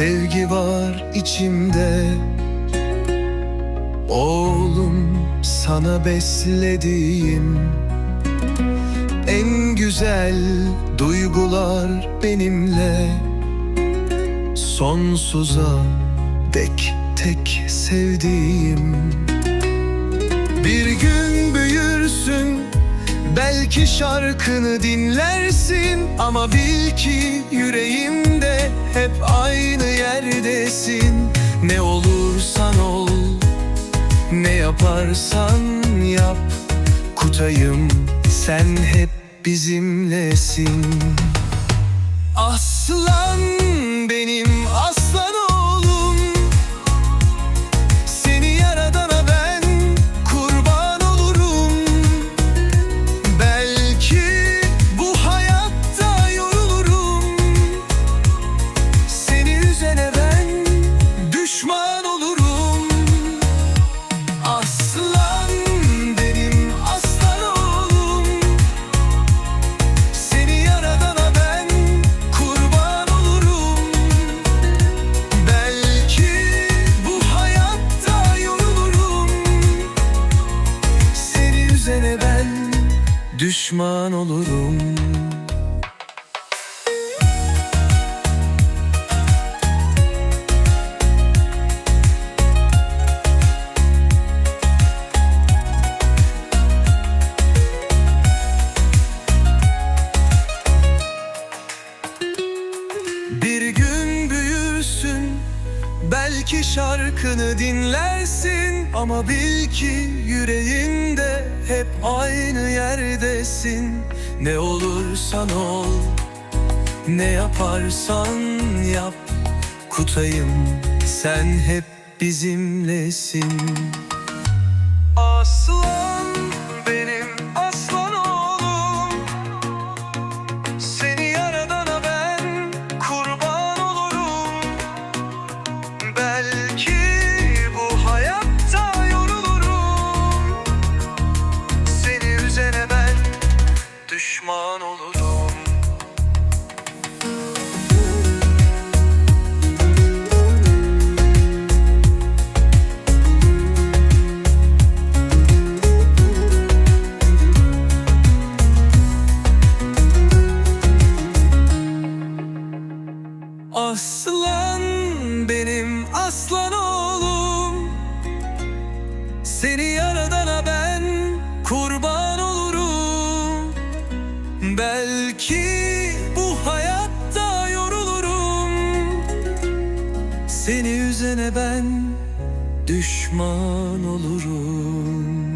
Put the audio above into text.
Sevgi var içimde. Oğlum sana beslediğim En güzel duygular benimle. Sonsuza dek tek sevdiğim Bir gün Belki şarkını dinlersin Ama bil ki yüreğimde hep aynı yerdesin. Ne olursan ol Ne yaparsan yap Kutayım sen hep bizimlesin. Aslan düşman olurum. Bir gün büyürsün Belki şarkını dinlersin. Ama bil ki yüreğinde hep aynı yerdesin Ne olursan ol Ne yaparsan yap. Kutayım sen hep bizimlesin düşman olurum Aslan benim aslan Seni üzene ben düşman olurum